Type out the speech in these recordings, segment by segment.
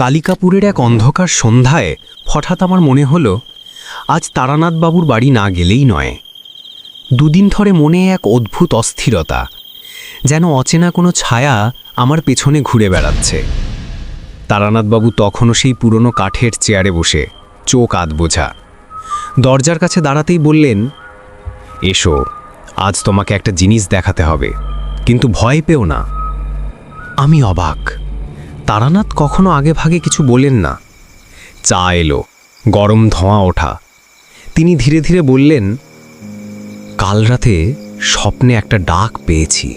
কালিকাপুরের এক অন্ধকার সন্ধ্যায় হঠাৎ আমার মনে হলো, আজ তারানাথবাবুর বাড়ি না গেলেই নয়। দুদিন ধরে মনে এক অদ্ভুত অস্থিরতা, যেন অচেনা কোনো ছায়া আমার পেছনে ঘুরে বেড়াচ্ছে। তারানাথবাবু তখনও সেই পুরনো কাঠের চেয়ারে বসে চোখ আধ বোঝা। দরজার কাছে দাঁড়াতেই বললেন, এসো, আজ তোমাকে একটা জিনিস দেখাতে হবে, কিন্তু ভয় পেও না। আমি অবাক। তারানাথ কখনো আগে ভাগে কিছু বলেন না। চা এলো, গরম ধোঁয়া ওঠা। তিনি ধীরে ধীরে বললেন, কাল রাতে স্বপ্নে একটা ডাক পেয়েছি।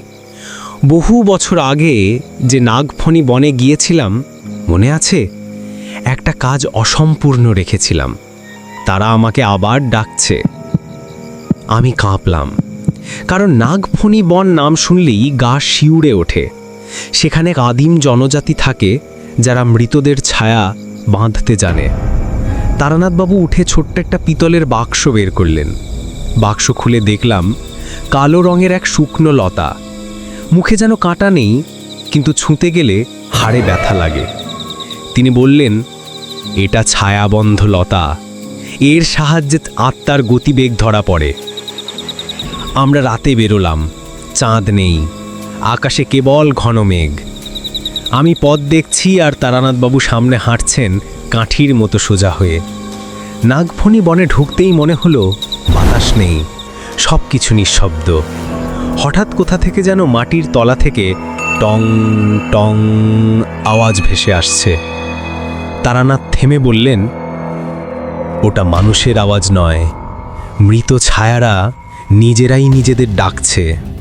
বহু বছর আগে যে নাগফণি বনে গিয়েছিলাম, মনে আছে? একটা কাজ অসম্পূর্ণ রেখেছিলাম। তারা আমাকে আবার ডাকছে। আমি কাঁপলাম, কারণ নাগফণি বন নাম শুনলেই গা শিউড়ে ওঠে। সেখানে এক আদিম জনজাতি থাকে যারা মৃতদের ছায়া বাঁধতে জানে। তারানাথবাবু উঠে ছোট্ট একটা পিতলের বাক্স বের করলেন। বাক্স খুলে দেখলাম কালো রঙের এক শুকনো লতা। মুখে যেন কাঁটা নেই, কিন্তু ছুঁতে গেলে হাড়ে ব্যথা লাগে। তিনি বললেন, এটা ছায়াবন্ধ লতা। এর সাহায্যে আত্মার গতিবেগ ধরা পড়ে। আমরা রাতে বেরোলাম, চাঁদ নেই। আকাশে কেবল ঘন মেঘ। আমি পথ দেখছি আর তারানাথবাবু সামনে হাঁটছেন কাঠির মতো সোজা হয়ে। নাগফণি বনে ঢুকতেই মনে হলো, বাতাস নেই সব কিছু নিঃশব্দ। হঠাৎ কোথা থেকে যেন মাটির তলা থেকে টং টং আওয়াজ ভেসে আসছে। তারানাথ থেমে বললেন, ওটা মানুষের আওয়াজ নয়। মৃত ছায়ারা নিজেরাই নিজেদের ডাকছে।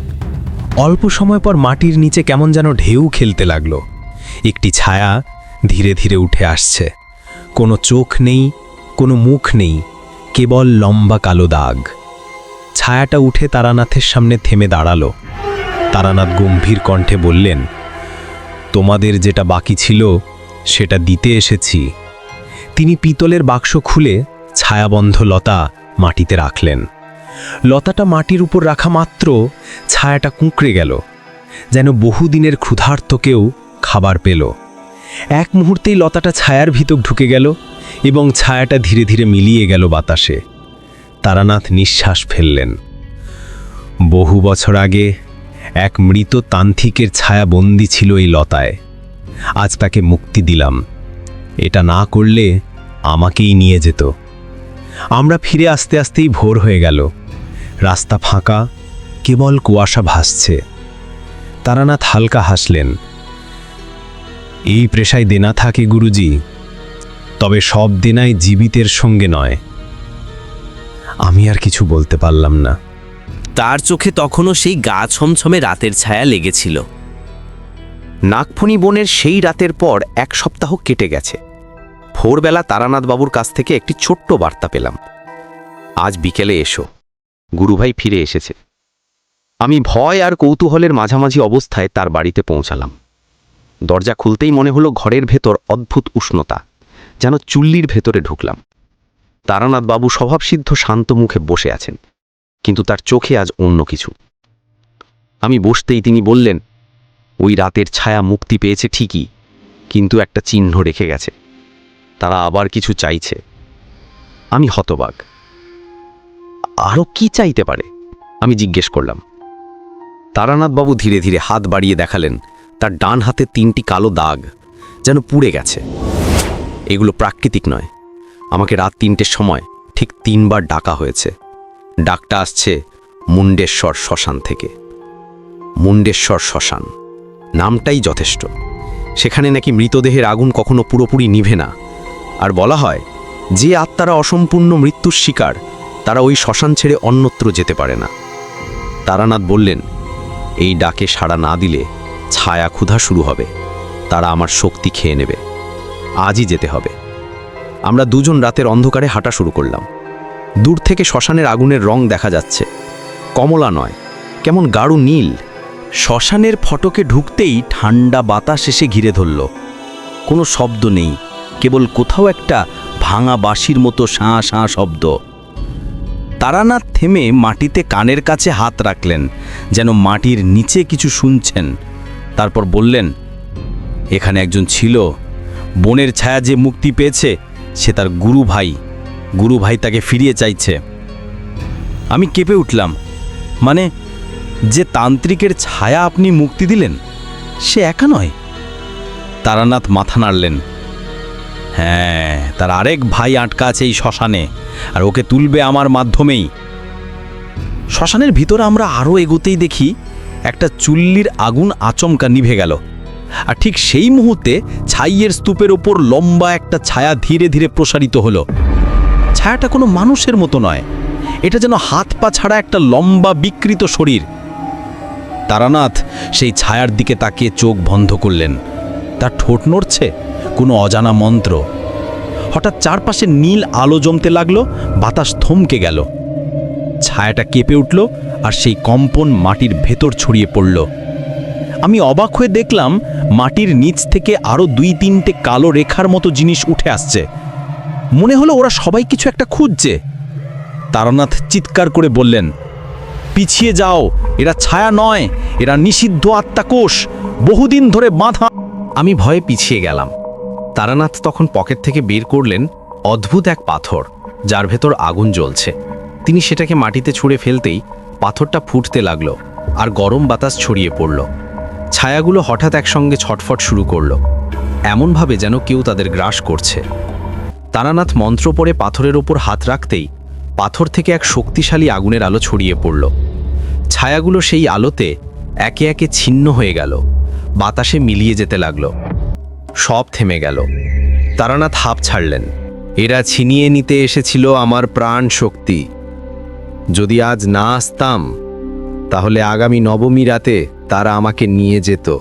অল্প সময় পর মাটির নিচে কেমন যেন ঢেউ খেলতে লাগল। একটি ছায়া ধীরে ধীরে উঠে আসছে। কোনো চোখ নেই, কোনো মুখ নেই, কেবল লম্বা কালো দাগ। ছায়াটা উঠে তারানাথের সামনে থেমে দাঁড়াল। তারানাথ গম্ভীর কণ্ঠে বললেন, তোমাদের যেটা বাকি ছিল, সেটা দিতে এসেছি। তিনি পিতলের বাক্স খুলে ছায়াবন্ধ লতা মাটিতে রাখলেন। লতাটা মাটির উপর রাখা মাত্র ছায়াটা কুঁকড়ে গেল, যেন বহুদিনের ক্ষুধার্তকেও খাবার পেল। এক মুহূর্তেই লতাটা ছায়ার ভিতর ঢুকে গেল এবং ছায়াটা ধীরে ধীরে মিলিয়ে গেল বাতাসে। তারানাথ নিঃশ্বাস ফেললেন। বহু বছর আগে এক মৃত তান্ত্রিকের ছায়া বন্দি ছিল এই লতায়। আজ তাকে মুক্তি দিলাম। এটা না করলে আমাকেই নিয়ে যেত। আমরা ফিরে আসতে আসতেই ভোর হয়ে গেল। রাস্তা ফাঁকা, কেবল কুয়াশা ভাসছে। তারানাথ হালকা হাসলেন, এই পেশায় দেনা থাকে গুরুজি, তবে সব দেনাই জীবিতের সঙ্গে নয়। আমি আর কিছু বলতে পারলাম না। তার চোখে তখনও সেই গা ছমছমে রাতের ছায়া লেগেছিল। নাগফণি বনের সেই রাতের পর এক সপ্তাহ কেটে গেছে। ভোরবেলা তারানাথ বাবুর কাছ থেকে একটি ছোট্ট বার্তা পেলাম। আজ বিকেলে এসো। গুরুভাই ফিরে এসেছে। আমি ভয় আর কৌতূহলের মাঝামাঝি অবস্থায় তার বাড়িতে পৌঁছালাম। দরজা খুলতেই মনে হলো ঘরের ভেতর অদ্ভুত উষ্ণতা, যেন চুল্লির ভেতরে ঢুকলাম। তারানাথ বাবু স্বভাবসিদ্ধ শান্ত মুখে বসে আছেন, কিন্তু তার চোখে আজ অন্য কিছু। আমি বসতেই তিনি বললেন, ওই রাতের ছায়া মুক্তি পেয়েছে ঠিকই, কিন্তু একটা চিহ্ন রেখে গেছে। তারা আবার কিছু চাইছে। আমি হতবাক। আরও কি চাইতে পারে? আমি জিজ্ঞেস করলাম। তারানাথবাবু ধীরে ধীরে হাত বাড়িয়ে দেখালেন, তার ডান হাতে তিনটি কালো দাগ যেন পুড়ে গেছে। এগুলো প্রাকৃতিক নয়। আমাকে রাত তিনটের সময় ঠিক তিনবার ডাকা হয়েছে। ডাকটা আসছে মুন্ডেশ্বর শ্মশান থেকে। মুন্ডেশ্বর শ্মশান, নামটাই যথেষ্ট। সেখানে নাকি মৃতদেহের আগুন কখনো পুরোপুরি নিভে না। আর বলা হয়, যে আত্মারা অসম্পূর্ণ মৃত্যুর শিকার তারা ওই শ্মশান ছেড়ে অন্যত্র যেতে পারে না। তারানাথ বললেন, এই ডাকে সাড়া না দিলে ছায়া ক্ষুধা শুরু হবে। তারা আমার শক্তি খেয়ে নেবে। আজই যেতে হবে। আমরা দুজন রাতের অন্ধকারে হাঁটা শুরু করলাম। দূর থেকে শ্মশানের আগুনের রং দেখা যাচ্ছে। কমলা নয়, কেমন গাঢ় নীল। শ্মশানের ফটকে ঢুকতেই ঠান্ডা বাতাস এসে ঘিরে ধরল। কোনো শব্দ নেই, কেবল কোথাও একটা ভাঙা বাঁশির মতো শাঁ শাঁ শব্দ। তারানাথ থেমে মাটিতে কানের কাছে হাত রাখলেন, যেন মাটির নিচে কিছু শুনছেন। তারপর বললেন, এখানে একজন ছিল। বোনের ছায়া যে মুক্তি পেয়েছে, সে তার গুরু ভাই। গুরু ভাই তাকে ফিরিয়ে চাইছে। আমি কেঁপে উঠলাম। মানে যে তান্ত্রিকের ছায়া আপনি মুক্তি দিলেন, সে একা নয়? তারানাথ মাথা নাড়লেন হ্যাঁ তার আরেক ভাই আটকা আছে এই শ্মশানে। আর ওকে তুলবে আমার মাধ্যমেই। শ্মশানের ভিতরে আমরা আরও এগোতেই দেখি একটা চুল্লির আগুন আচমকা নিভে গেল। আর ঠিক সেই মুহূর্তে ছাইয়ের স্তূপের ওপর লম্বা একটা ছায়া ধীরে ধীরে প্রসারিত হলো। ছায়াটা কোনো মানুষের মতো নয়। এটা যেন হাত পা ছাড়া একটা লম্বা বিকৃত শরীর। তারানাথ সেই ছায়ার দিকে তাকিয়ে চোখ বন্ধ করলেন। তার ঠোঁট নড়ছে? কোনো অজানা মন্ত্র? হঠাৎ চারপাশে নীল আলো জমতে লাগল, বাতাস থমকে গেল। ছায়াটা কেঁপে উঠল আর সেই কম্পন মাটির ভেতর ছড়িয়ে পড়ল। আমি অবাক হয়ে দেখলাম, মাটির নিচ থেকে আরও দুই তিনটে কালো রেখার মতো জিনিস উঠে আসছে। মনে হলো ওরা সবাই কিছু একটা খুঁজছে। তারানাথ চিৎকার করে বললেন, পিছিয়ে যাও, এরা ছায়া নয়, এরা নিষিদ্ধ আত্মাকোষ, বহুদিন ধরে বাঁধা আমি ভয়ে পিছিয়ে গেলাম। তারানাথ তখন পকেট থেকে বের করলেন অদ্ভুত এক পাথর, যার ভেতর আগুন জ্বলছে। তিনি সেটাকে মাটিতে ছুঁড়ে ফেলতেই পাথরটা ফুটতে লাগল আর গরম বাতাস ছড়িয়ে পড়ল। ছায়াগুলো হঠাৎ একসঙ্গে ছটফট শুরু করল। এমনভাবে যেন কেউ তাদের গ্রাস করছে। তারানাথ মন্ত্র পড়ে পাথরের ওপর হাত রাখতেই পাথর থেকে এক শক্তিশালী আগুনের আলো ছড়িয়ে পড়ল। ছায়াগুলো সেই আলোতে একে একে ছিন্ন হয়ে গেল। বাতাসে মিলিয়ে যেতে লাগল। সব থেমে গেল। তারানাথ হাঁপ ছাড়লেন। এরা ছিনিয়ে নিতে এসেছিল আমার প্রাণ শক্তি। যদি আজ না আসতাম, তাহলে আগামী নবমী রাতে তারা আমাকে নিয়ে যেত।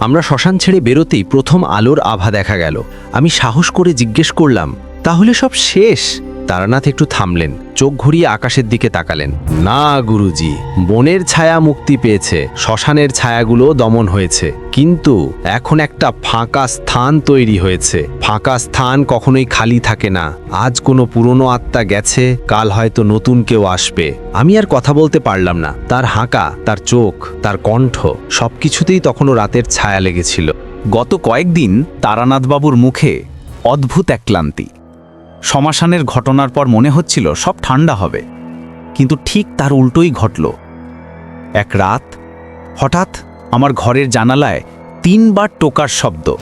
আমরা শ্মশান ছেড়ে বেরোতেই প্রথম আলোর আভা দেখা গেল। আমি সাহস করে জিজ্ঞেস করলাম, তাহলে সব শেষ? তারানাথ একটু থামলেন, চোখ ঘুরিয়ে আকাশের দিকে তাকালেন। না, গুরুজি, বনের ছায়া মুক্তি পেয়েছে, শ্মশানের ছায়াগুলো দমন হয়েছে। কিন্তু এখন একটা ফাঁকা স্থান তৈরি হয়েছে। ফাঁকা স্থান কখনোই খালি থাকে না। আজ কোনো পুরনো আত্মা গেছে, কাল হয়তো নতুন কেউ আসবে। আমি আর কথা বলতে পারলাম না। তার হাঁকা, তার চোখ, তার কণ্ঠ, সবকিছুতেই তখনও রাতের ছায়া লেগেছিল। গত কয়েকদিন তারানাথবাবুর মুখে অদ্ভুত এক ক্লান্তি। শ্মশানের ঘটনার পর মনে হচ্ছিল সব ঠান্ডা হবে। কিন্তু ঠিক তার উল্টোই ঘটল। এক রাত হঠাৎ আমার ঘরের জানালায় তিনবার টোকার শব্দ।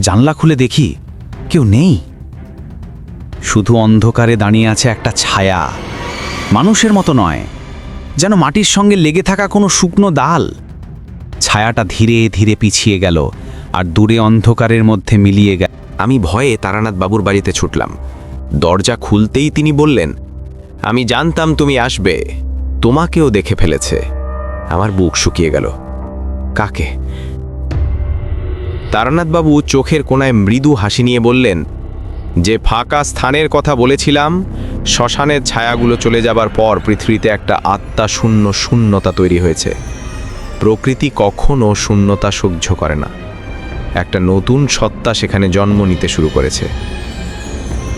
জানলা খুলে দেখি কেউ নেই। শুধু অন্ধকারে দাঁড়িয়ে আছে একটা ছায়া। মানুষের মতো নয়, যেন মাটির সঙ্গে লেগে থাকা কোনো শুকনো ডাল ছায়াটা ধীরে ধীরে পিছিয়ে গেল। আর দূরে অন্ধকারের মধ্যে মিলিয়ে গেল। আমি ভয়ে তারানাথ বাবুর বাড়িতে ছুটলাম। দরজা খুলতেই তিনি বললেন, আমি জানতাম তুমি আসবে। তোমাকেও দেখে ফেলেছে। আমার বুক শুকিয়ে গেল। কাকে? তারানাথবাবু চোখের কোনায় মৃদু হাসি নিয়ে বললেন, যে ফাঁকা স্থানের কথা বলেছিলাম, শ্মশানের ছায়াগুলো চলে যাবার পর পৃথিবীতে একটা আত্মা শূন্য শূন্যতা তৈরি হয়েছে। প্রকৃতি কখনো শূন্যতা সহ্য করে না। একটা নতুন সত্তা সেখানে জন্ম নিতে শুরু করেছে।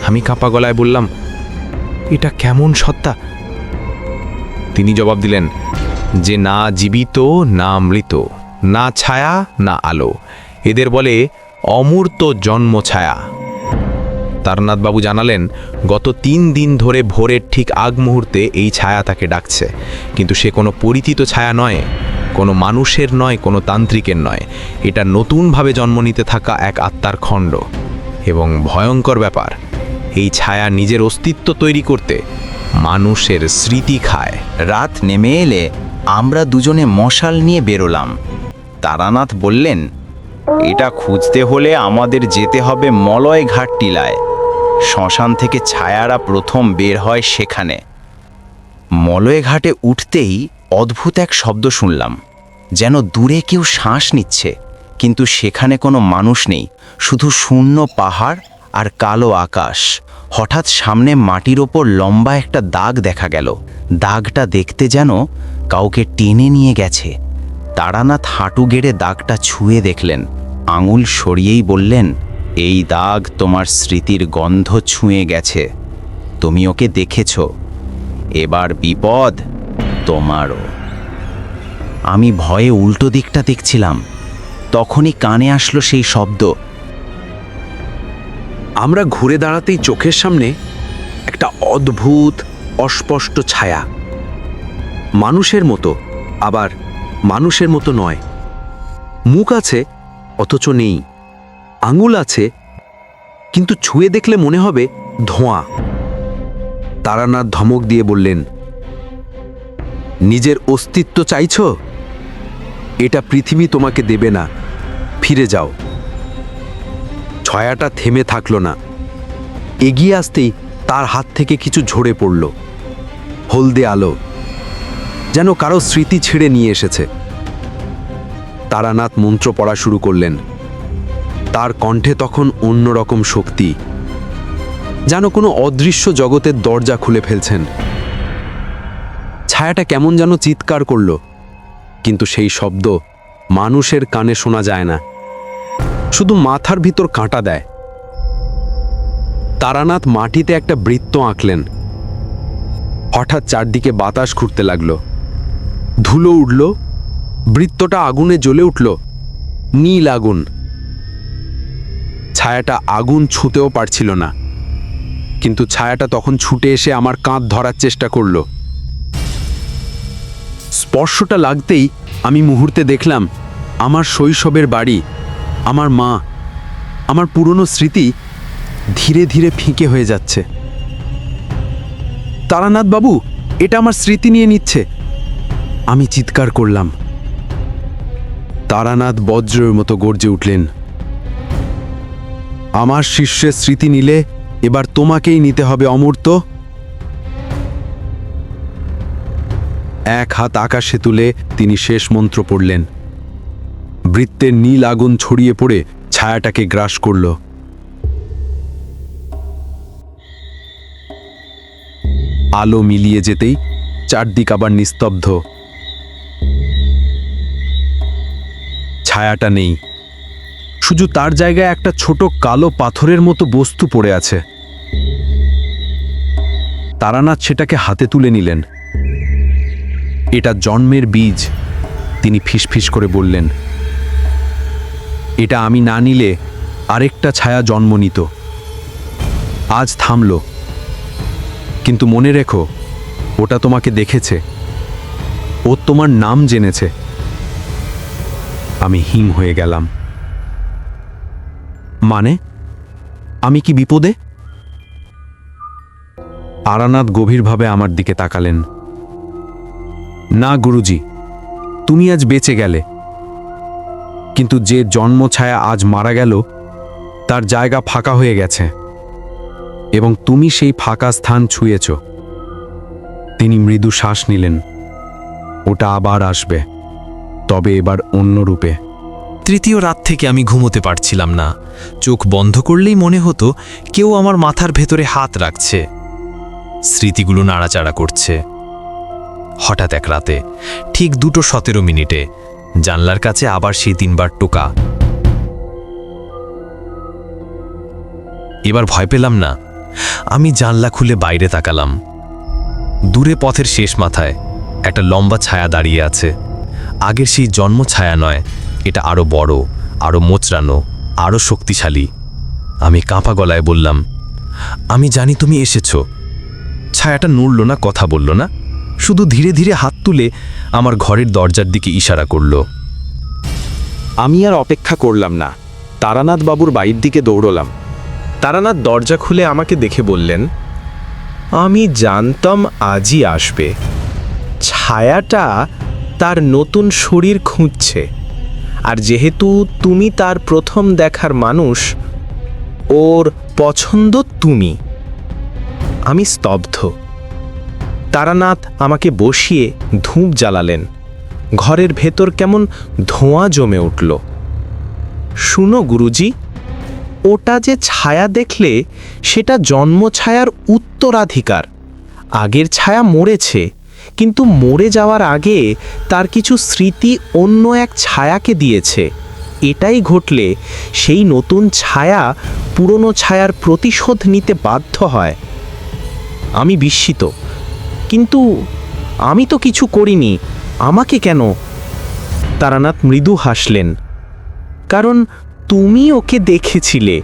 আমি কাঁপা গলায় বললাম, এটা কেমন সত্তা? তিনি জবাব দিলেন, যে না জীবিত, না মৃত, না ছায়া, না আলো। এদের বলে, অমূর্ত জন্ম ছায়া। তারনাথবাবু জানালেন, গত তিন দিন ধরে ভোরের ঠিক আগ মুহূর্তে এই ছায়া তাকে ডাকছে। কিন্তু সে কোনো পরিচিত ছায়া নয়। কোনো মানুষের নয়, কোনো তান্ত্রিকের নয়। এটা নতুনভাবে জন্ম নিতে থাকা এক আত্মার খণ্ড। এবং ভয়ঙ্কর ব্যাপার, এই ছায়া নিজের অস্তিত্ব তৈরি করতে মানুষের স্মৃতি খায়। রাত নেমে এলে আমরা দুজনে মশাল নিয়ে বেরোলাম। তারানাথ বললেন, এটা খুঁজতে হলে আমাদের যেতে হবে মলয় ঘাট টিলায়। শ্মশান থেকে ছায়ারা প্রথম বের হয় সেখানে। মলয় ঘাটে উঠতেই অদ্ভুত এক শব্দ শুনলাম, যেন দূরে কেউ শ্বাস নিচ্ছে, কিন্তু সেখানে কোনো মানুষ নেই, শুধু শূন্য পাহাড় আর কালো আকাশ। হঠাৎ সামনে মাটির ওপর লম্বা একটা দাগ দেখা গেল। দাগটা দেখতে যেন কাউকে টেনে নিয়ে গেছে। তারানাথ হাঁটু গেড়ে দাগটা ছুঁয়ে দেখলেন। আঙুল সরিয়েই বললেন, এই দাগ তোমার স্মৃতির গন্ধ ছুঁয়ে গেছে। তুমি ওকে দেখেছ। এবার বিপদ। তোমারও। আমি ভয়ে উল্টো দিকটা দেখছিলাম। তখনই কানে আসলো সেই শব্দ। আমরা ঘুরে দাঁড়াতেই চোখের সামনে একটা অদ্ভুত, অস্পষ্ট ছায়া। মানুষের মতো, আবার মানুষের মতো নয়। মুখ আছে, অথচ নেই। আঙুল আছে, কিন্তু ছুঁয়ে দেখলে মনে হবে ধোঁয়া। তারানাথ ধমক দিয়ে বললেন নিজের অস্তিত্ব চাইছ? এটা পৃথিবী তোমাকে দেবে না। ফিরে যাও। ছয়াটা থেমে থাকল না। এগিয়ে আসতেই তার হাত থেকে কিছু ঝরে পড়ল। হলদে আলো। যেন কারও স্মৃতি ছিঁড়ে নিয়ে এসেছে। তারানাথ মন্ত্র পড়া শুরু করলেন। তার কণ্ঠে তখন অন্যরকম শক্তি। যেন কোনো অদৃশ্য জগতের দরজা খুলে ফেলছেন। ছায়াটা কেমন যেন চিৎকার করল। কিন্তু সেই শব্দ মানুষের কানে শোনা যায় না। শুধু মাথার ভিতর কাঁটা দেয়। তারানাথ মাটিতে একটা বৃত্ত আঁকলেন। হঠাৎ চারদিকে বাতাস ঘুরতে লাগল। ধুলো উঠল। বৃত্তটা আগুনে জ্বলে উঠল। নীল আগুন। ছায়াটা আগুন ছুঁতেও পারছিল না। কিন্তু ছায়াটা তখন ছুটে এসে আমার কাঁধ ধরার চেষ্টা করল। স্পর্শটা লাগতেই আমি মুহূর্তে দেখলাম আমার শৈশবের বাড়ি, আমার মা, আমার পুরনো স্মৃতি ধীরে ধীরে ফিকে হয়ে যাচ্ছে। তারানাথ বাবু, এটা আমার স্মৃতি নিয়ে নিচ্ছে। আমি চিৎকার করলাম। তারানাথ বজ্রের মতো গর্জে উঠলেন। আমার শিষ্যের স্মৃতি নিলে এবার তোমাকেই নিতে হবে অমূর্ত। এক হাত আকাশে তুলে তিনি শেষ মন্ত্র পড়লেন। বৃত্তের নীল আগুন ছড়িয়ে পড়ে ছায়াটাকে গ্রাস করল। আলো মিলিয়ে যেতেই চারদিক আবার নিস্তব্ধ। ছায়াটা নেই। শুধু তার জায়গায় একটা ছোট কালো পাথরের মতো বস্তু পড়ে আছে। তারানাথ সেটাকে হাতে তুলে নিলেন। এটা জন্মের বীজ। তিনি ফিসফিস করে বললেন, এটা আমি না নিলে আরেকটা ছায়া জন্ম নিত। আজ থামল। কিন্তু মনে রেখো, ওটা তোমাকে দেখেছে। ও তোমার নাম জেনেছে। আমি হিম হয়ে গেলাম। মানে আমি কি বিপদে? আরানাথ গভীরভাবে আমার দিকে তাকালেন। না গুরুজি, তুমি আজ বেঁচে গেলে। কিন্তু যে জন্ম ছায়া আজ মারা গেল, তার জায়গা ফাঁকা হয়ে গেছে, এবং তুমি সেই ফাঁকা স্থান ছুঁয়েছ। তিনি মৃদু শ্বাস নিলেন, ওটা আবার আসবে, তবে এবার অন্য রূপে। তৃতীয় রাত থেকে আমি ঘুমোতে পারছিলাম না। চোখ বন্ধ করলেই মনে হতো, কেউ আমার মাথার ভেতরে হাত রাখছে। স্মৃতিগুলো নাড়াচাড়া করছে। হঠাৎ এক রাতে, ঠিক দুটো সতেরো মিনিটে, জানলার কাছে আবার সেই তিনবার টোকা। এবার ভয় পেলাম না। আমি জানলা খুলে বাইরে তাকালাম। দূরে পথের শেষ মাথায় একটা লম্বা ছায়া দাঁড়িয়ে আছে। আগের সেই জন্ম ছায়া নয়, এটা আরও বড়, আরও মোচড়ানো, আরও শক্তিশালী। আমি কাঁপা গলায় বললাম, আমি জানি তুমি এসেছ। ছায়াটা নড়ল না, কথা বলল না। শুধু ধীরে ধীরে হাত তুলে আমার ঘরের দরজার দিকে ইশারা করল। আমি আর অপেক্ষা করলাম না। তারানাথ বাবুর বাড়ির দিকে দৌড়লাম। তারানাথ দরজা খুলে আমাকে দেখে বললেন, আমি জানতাম আজই আসবে। ছায়াটা তার নতুন শরীর খুঁজছে। আর যেহেতু তুমি তার প্রথম দেখার মানুষ, ওর পছন্দ তুমি। আমি স্তব্ধ। তারানাথ আমাকে বসিয়ে ধূপ জ্বালালেন। ঘরের ভেতর কেমন ধোঁয়া জমে উঠল। শুনো গুরুজি, ওটা যে ছায়া দেখলে সেটা জন্ম ছায়ার উত্তরাধিকার। আগের ছায়া মরেছে, কিন্তু মরে যাওয়ার আগে তার কিছু স্মৃতি অন্য এক ছায়াকে দিয়েছে। এটাই ঘটলে সেই নতুন ছায়া পুরনো ছায়ার প্রতিশোধ নিতে বাধ্য হয়। আমি বিস্মিত কিন্তু আমি তো কিছু করিনি। আমাকে কেন? তারানাথ মৃদু হাসলেন। কারণ তুমি ওকে দেখেছিলে।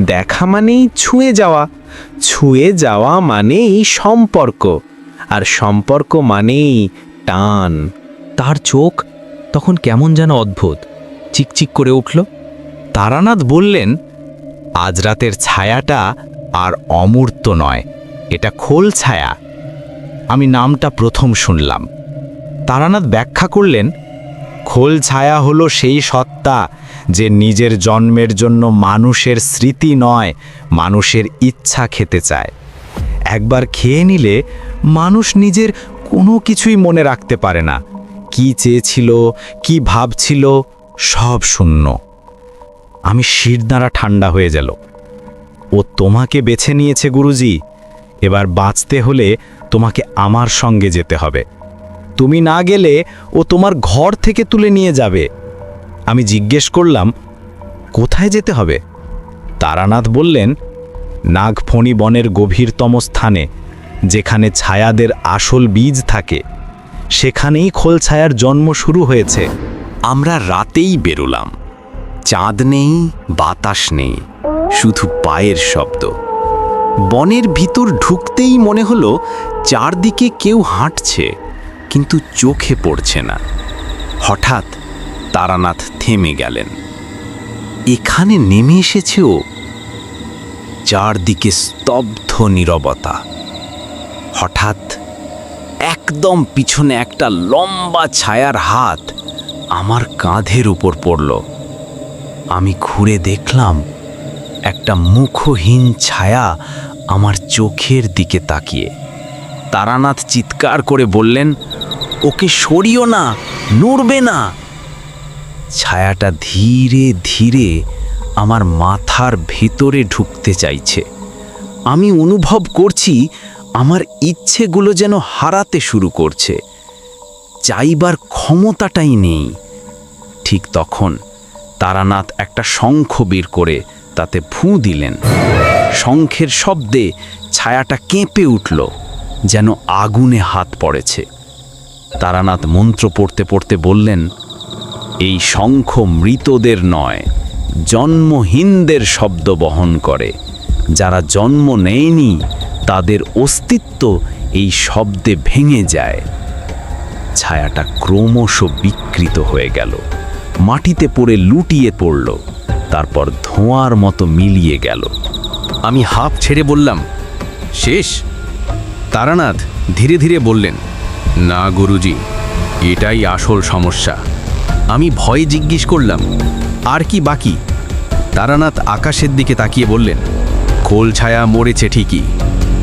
দেখা মানেই ছুঁয়ে যাওয়া। ছুঁয়ে যাওয়া মানেই সম্পর্ক। আর সম্পর্ক মানেই টান। তার চোখ তখন কেমন যেন অদ্ভুত। চিকচিক করে উঠল। তারানাথ বললেন, আজ রাতের ছায়াটা আর অমূর্ত নয়। এটা খোল ছায়া। আমি নামটা প্রথম শুনলাম। তারানাথ ব্যাখ্যা করলেন, খোল ছায়া হলো সেই সত্তা যে নিজের জন্মের জন্য মানুষের স্মৃতি নয়, মানুষের ইচ্ছা খেতে চায়। একবার খেয়ে নিলে মানুষ নিজের কোনো কিছুই মনে রাখতে পারে না। কি চেয়েছিল, কি ভাবছিল, সব শূন্য। আমি শিরদাঁড়া ঠান্ডা হয়ে গেল। ও তোমাকে বেছে নিয়েছে, গুরুজি। এবার বাঁচতে হলে তোমাকে আমার সঙ্গে যেতে হবে। তুমি না গেলে ও তোমার ঘর থেকে তুলে নিয়ে যাবে। আমি জিজ্ঞেস করলাম, কোথায় যেতে হবে? তারানাথ বললেন, নাগফণি বনের গভীরতম স্থানে, যেখানে ছায়াদের আসল বীজ থাকে, সেখানেই খোল ছায়ার জন্ম শুরু হয়েছে। আমরা রাতেই বেরোলাম। চাঁদ নেই, বাতাস নেই, শুধু পায়ের শব্দ। বনের ভিতর ঢুকতেই মনে হলো চারদিকে কেউ হাঁটছে, কিন্তু চোখে পড়ছে না। হঠাৎ তারানাথ থেমে গেলেন। এখানে নেমে এসেছে ও। চারদিকে স্তব্ধ নীরবতা। হঠাৎ একদম পিছনে একটা লম্বা ছায়ার হাত আমার কাঁধের উপর পড়ল। আমি ঘুরে দেখলাম একটা মুখহীন ছায়া আমার চোখের দিকে তাকিয়ে। তারানাথ চিৎকার করে বললেন, ওকে সরিও না, নড়বে না। ছায়াটা ধীরে ধীরে আমার মাথার ভেতরে ঢুকতে চাইছে। আমি অনুভব করছি আমার ইচ্ছেগুলো যেন হারাতে শুরু করছে। চাইবার ক্ষমতাটাই নেই। ঠিক তখন তারানাথ একটা শঙ্খ বের করে তাতে ফুঁ দিলেন। শঙ্খের শব্দে ছায়াটা কেঁপে উঠল, যেন আগুনে হাত পড়েছে। তারানাথ মন্ত্র পড়তে পড়তে বললেন, এই শঙ্খ মৃতদের নয় জন্মহীনদের শব্দ বহন করে। যারা জন্ম নেয়নি, তাদের অস্তিত্ব এই শব্দে ভেঙে যায়। ছায়াটা ক্রমশ বিকৃত হয়ে গেল। মাটিতে পড়ে লুটিয়ে পড়ল, তারপর ধোঁয়ার মতো মিলিয়ে গেল। আমি হাফ ছেড়ে বললাম, শেষ। তারানাথ ধীরে ধীরে বললেন, না গুরুজি, এটাই আসল সমস্যা। আমি ভয়ে জিজ্ঞেস করলাম, আর কি বাকি? তারানাথ আকাশের দিকে তাকিয়ে বললেন, খোল ছায়া মরেছে ঠিকই,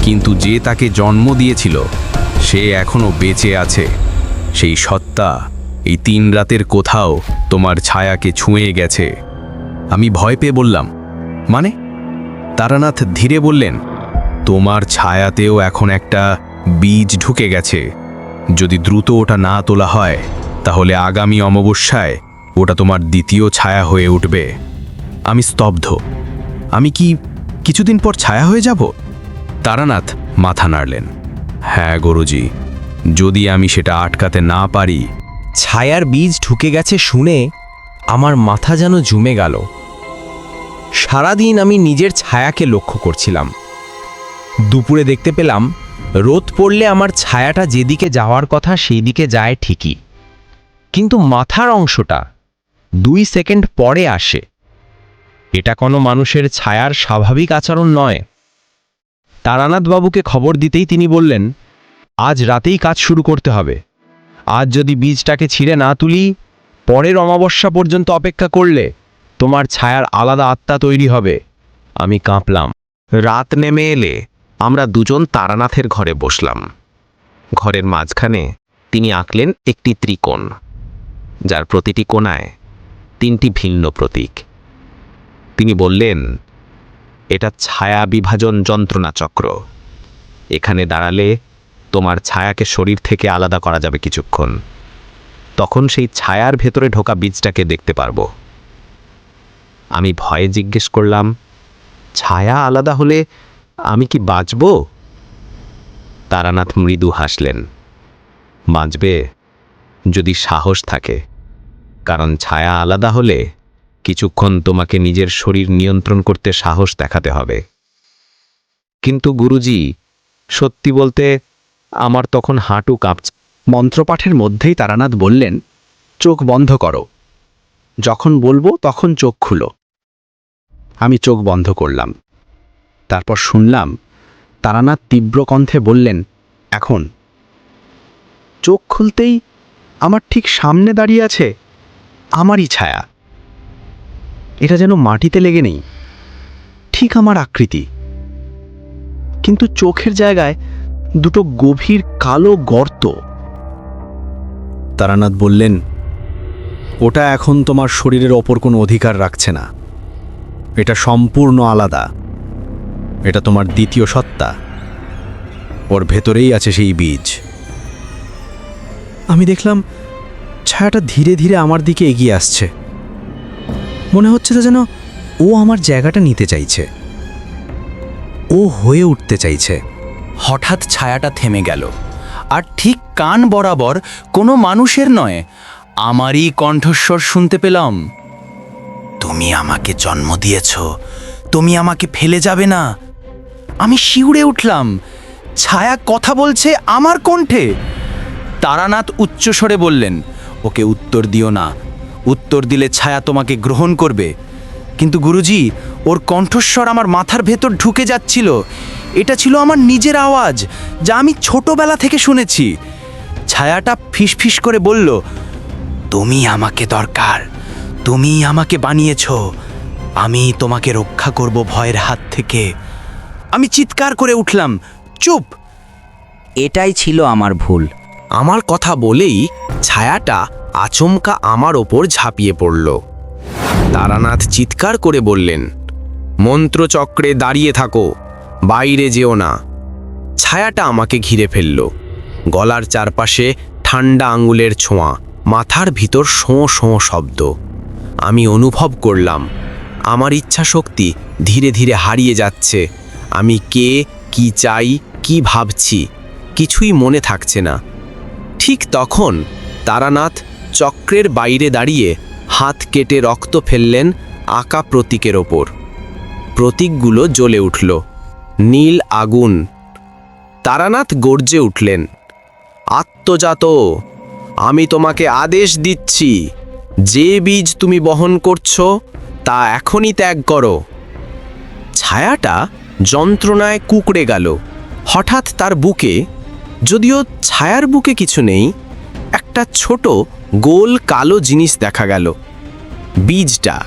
কিন্তু যে তাকে জন্ম দিয়েছিল, সে এখনও বেঁচে আছে। সেই সত্তা এই তিন রাতের কোথাও তোমার ছায়াকে ছুঁয়ে গেছে। আমি ভয় পেয়ে বললাম মানে? তারানাথ ধীরে বললেন, তোমার ছায়াতেও এখন একটা বীজ ঢুকে গেছে। যদি দ্রুত ওটা না তোলা হয়, তাহলে আগামী অমাবস্যায় ওটা তোমার দ্বিতীয় ছায়া হয়ে উঠবে। আমি স্তব্ধ, আমি কি কিছুদিন পর ছায়া হয়ে যাব? তারানাথ মাথা নাড়লেন হ্যাঁ গুরুজি। যদি আমি সেটা আটকাতে না পারি ছায়ার বীজ ঢুকে গেছে শুনে আমার মাথা যেন জুমে গেল। সারাদিন আমি নিজের ছায়াকে লক্ষ্য করছিলাম। দুপুরে দেখতে পেলাম, রোদ পড়লে আমার ছায়াটা যেদিকে যাওয়ার কথা সেই দিকে যায় ঠিকই। কিন্তু মাথার অংশটা দুই সেকেন্ড পরে আসে। এটা কোনো মানুষের ছায়ার স্বাভাবিক আচরণ নয়। তারানাথ বাবুকে খবর দিতেই তিনি বললেন, আজ রাতেই কাজ শুরু করতে হবে। আজ যদি বীজটাকে ছিঁড়ে না তুলি, পরের অমাবস্যা পর্যন্ত অপেক্ষা করলে তোমার ছায়ার আলাদা আত্মা তৈরি হবে। আমি কাঁপলাম। রাত নেমে এলে আমরা দুজন তারানাথের ঘরে বসলাম। ঘরের মাঝখানে তিনি আঁকলেন একটি ত্রিকোণ, যার প্রতিটি কোণায় তিনটি ভিন্ন প্রতীক। তিনি বললেন, এটা ছায়া বিভাজন যন্ত্রণা চক্র এখানে দাঁড়ালে তোমার ছায়াকে শরীর থেকে আলাদা করা যাবে কিছুক্ষণ। তখন সেই ছায়ার ভেতরে ঢোকা বীজটাকে দেখতে পারব। আমি ভয়ে জিজ্ঞেস করলাম, ছায়া আলাদা হলে আমি কি বাঁচব? তারানাথ মৃদু হাসলেন, বাঁচবে যদি সাহস থাকে, কারণ ছায়া আলাদা হলে কিছুক্ষণ তোমাকে নিজের শরীর নিয়ন্ত্রণ করতে সাহস দেখাতে হবে। কিন্তু গুরুজি, সত্যি বলতে আমার তখন হাঁটু কাঁপছে। মন্ত্রপাঠের মধ্যেই তারানাথ বললেন, চোখ বন্ধ করো। যখন বলব তখন চোখ খুলো। আমি চোখ বন্ধ করলাম। তারপর শুনলাম তারানাথ তীব্র কণ্ঠে বললেন, এখন। চোখ খুলতেই আমার ঠিক সামনে দাঁড়িয়ে আছে আমারই ছায়া। এটা যেন মাটিতে লেগে নেই। ঠিক আমার আকৃতি। কিন্তু চোখের জায়গায় দুটো গভীর কালো গর্ত। তারানাথ বললেন, ওটা এখন তোমার শরীরের ওপর কোনো অধিকার রাখছে না। এটা সম্পূর্ণ আলাদা। এটা তোমার দ্বিতীয় সত্তা। ওর ভেতরেই আছে সেই বীজ। আমি দেখলাম ছায়াটা ধীরে ধীরে আমার দিকে এগিয়ে আসছে। মনে হচ্ছে তো যেন ও আমার জায়গাটা নিতে চাইছে। ও হয়ে উঠতে চাইছে। হঠাৎ ছায়াটা থেমে গেল। আর ঠিক কান বরাবর কোনো মানুষের নয়, আমারই কণ্ঠস্বর শুনতে পেলাম। তুমি আমাকে জন্ম দিয়েছ, তুমি আমাকে ফেলে যাবে না। আমি শিউরে উঠলাম। ছায়া কথা বলছে আমার কণ্ঠে। তারানাথ উচ্চস্বরে বললেন, ওকে উত্তর দিও না। উত্তর দিলে ছায়া তোমাকে গ্রহণ করবে। কিন্তু গুরুজি, ওর কণ্ঠস্বর আমার মাথার ভেতর ঢুকে যাচ্ছিল। এটা ছিল আমার নিজের আওয়াজ, যা আমি ছোটবেলা থেকে শুনেছি। ছায়াটা ফিসফিস করে বলল, তুমি আমাকে দরকার, তুমি আমাকে বানিয়েছ, আমি তোমাকে রক্ষা করব ভয়ের হাত থেকে। আমি চিৎকার করে উঠলাম, চুপ! এটাই ছিল আমার ভুল। আমার কথা বলেই ছায়াটা আচমকা আমার ওপর ঝাঁপিয়ে পড়ল। তারানাথ চিৎকার করে বললেন, মন্ত্রচক্রে দাঁড়িয়ে থাকো বাইরে যেও না। ছায়াটা আমাকে ঘিরে ফেলল। গলার চারপাশে ঠান্ডা আঙুলের ছোঁয়া, মাথার ভিতর শোঁ শোঁ শব্দ। আমি অনুভব করলাম, আমার ইচ্ছা শক্তি ধীরে ধীরে হারিয়ে যাচ্ছে। আমি কে, কি চাই, কি ভাবছি, কিছুই মনে থাকছে না। ঠিক তখন তারানাথ চক্রের বাইরে দাঁড়িয়ে হাত কেটে রক্ত ফেললেন আঁকা প্রতীকের ওপর। প্রতীকগুলো জ্বলে উঠল। নীল আগুন। তারানাথ গর্জে উঠলেন, আত্মজাত, আমি তোমাকে আদেশ দিচ্ছি, যে বীজ তুমি বহন করছ, তা এখনই ত্যাগ করো। ছায়াটা যন্ত্রণায় কুকড়ে গেল। হঠাৎ তার বুকে, যদিও ছায়ার বুকে কিছু নেই, একটা ছোট গোল কালো জিনিস দেখা গেল। বীজটা।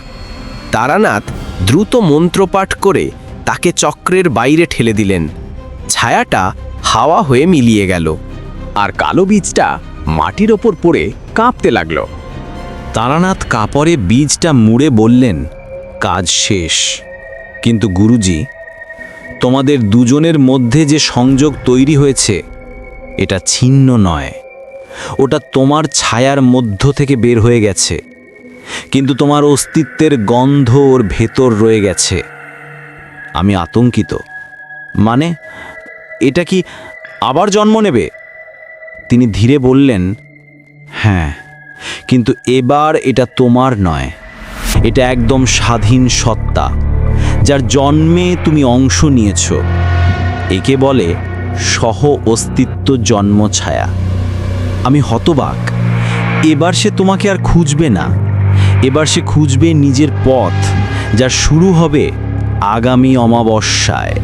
তারানাথ দ্রুত মন্ত্রপাঠ করে তাকে চক্রের বাইরে ঠেলে দিলেন। ছায়াটা হাওয়া হয়ে মিলিয়ে গেল। আর কালো বীজটা মাটির ওপর পড়ে কাঁপতে লাগল। তারানাথ কাপড়ে বীজটা মুড়ে বললেন, কাজ শেষ। কিন্তু গুরুজি, তোমাদের দুজনের মধ্যে যে সংযোগ তৈরি হয়েছে, এটা ছিন্ন নয়। ওটা তোমার ছায়ার মধ্য থেকে বের হয়ে গেছে। কিন্তু তোমার অস্তিত্বের গন্ধ ওর ভেতর রয়ে গেছে। আমি আতঙ্কিত। মানে এটা কি আবার জন্ম নেবে? তিনি ধীরে বললেন হ্যাঁ কিন্তু এবার এটা তোমার নয়। এটা একদম স্বাধীন সত্তা, যার জন্মে তুমি অংশ নিয়েছ। একে বলে সহ অস্তিত্ব জন্ম ছায়া। আমি হতবাক। এবার সে তোমাকে আর খুঁজবে না। এবার সে খুঁজবে নিজের পথ যা শুরু হবে আগামী অমাবস্যায়।